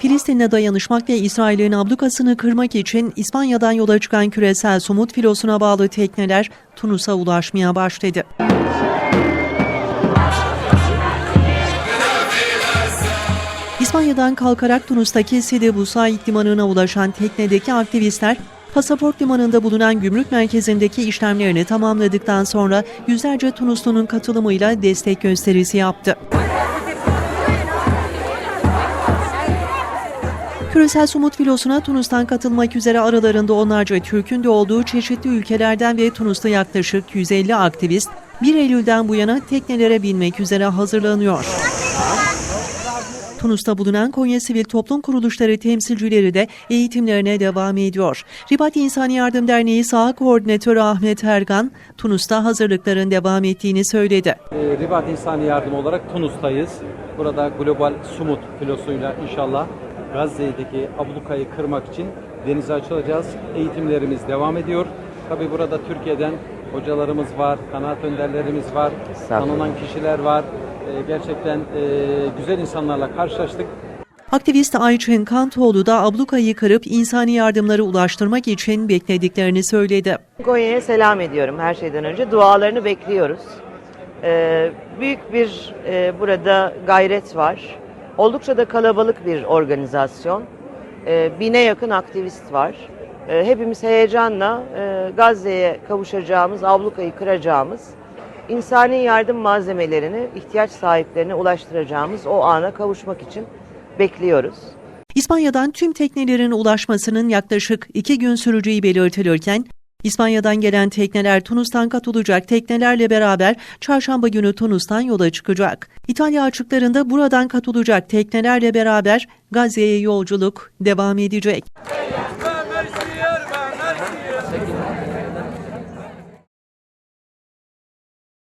Filistin'le dayanışmak ve İsrail'in ablukasını kırmak için İspanya'dan yola çıkan küresel somut filosuna bağlı tekneler Tunus'a ulaşmaya başladı. İspanya'dan kalkarak Tunus'taki Sidi Busaid limanına ulaşan teknedeki aktivistler pasaport limanında bulunan gümrük merkezindeki işlemlerini tamamladıktan sonra yüzlerce Tunuslunun katılımıyla destek gösterisi yaptı. Küresel Somut Filosu'na Tunus'tan katılmak üzere aralarında onlarca Türk'ün de olduğu çeşitli ülkelerden ve Tunus'ta yaklaşık 150 aktivist 1 Eylül'den bu yana teknelere binmek üzere hazırlanıyor. Tunus'ta bulunan Konya Sivil Toplum Kuruluşları temsilcileri de eğitimlerine devam ediyor. Ribat İnsani Yardım Derneği Saha Koordinatörü Ahmet Ergan, Tunus'ta hazırlıkların devam ettiğini söyledi. E, Ribat İnsani Yardım olarak Tunus'tayız. Burada Global Sumut filosuyla inşallah Gazze'deki ablukayı kırmak için denize açılacağız. Eğitimlerimiz devam ediyor. Tabi burada Türkiye'den hocalarımız var, kanaat önderlerimiz var, tanınan kişiler var. E, gerçekten e, güzel insanlarla karşılaştık. Aktivist Ayçin Kantoğlu da ablukayı kırıp insani yardımları ulaştırmak için beklediklerini söyledi. Konya'ya selam ediyorum her şeyden önce. Dualarını bekliyoruz. Ee, büyük bir e, burada gayret var. Oldukça da kalabalık bir organizasyon. Ee, bine yakın aktivist var. Ee, hepimiz heyecanla e, Gazze'ye kavuşacağımız, ablukayı kıracağımız, insani yardım malzemelerini ihtiyaç sahiplerine ulaştıracağımız o ana kavuşmak için bekliyoruz. İspanya'dan tüm teknelerin ulaşmasının yaklaşık iki gün süreceği belirtilirken, İspanya'dan gelen tekneler Tunus'tan katılacak teknelerle beraber çarşamba günü Tunus'tan yola çıkacak. İtalya açıklarında buradan katılacak teknelerle beraber Gazze'ye yolculuk devam edecek.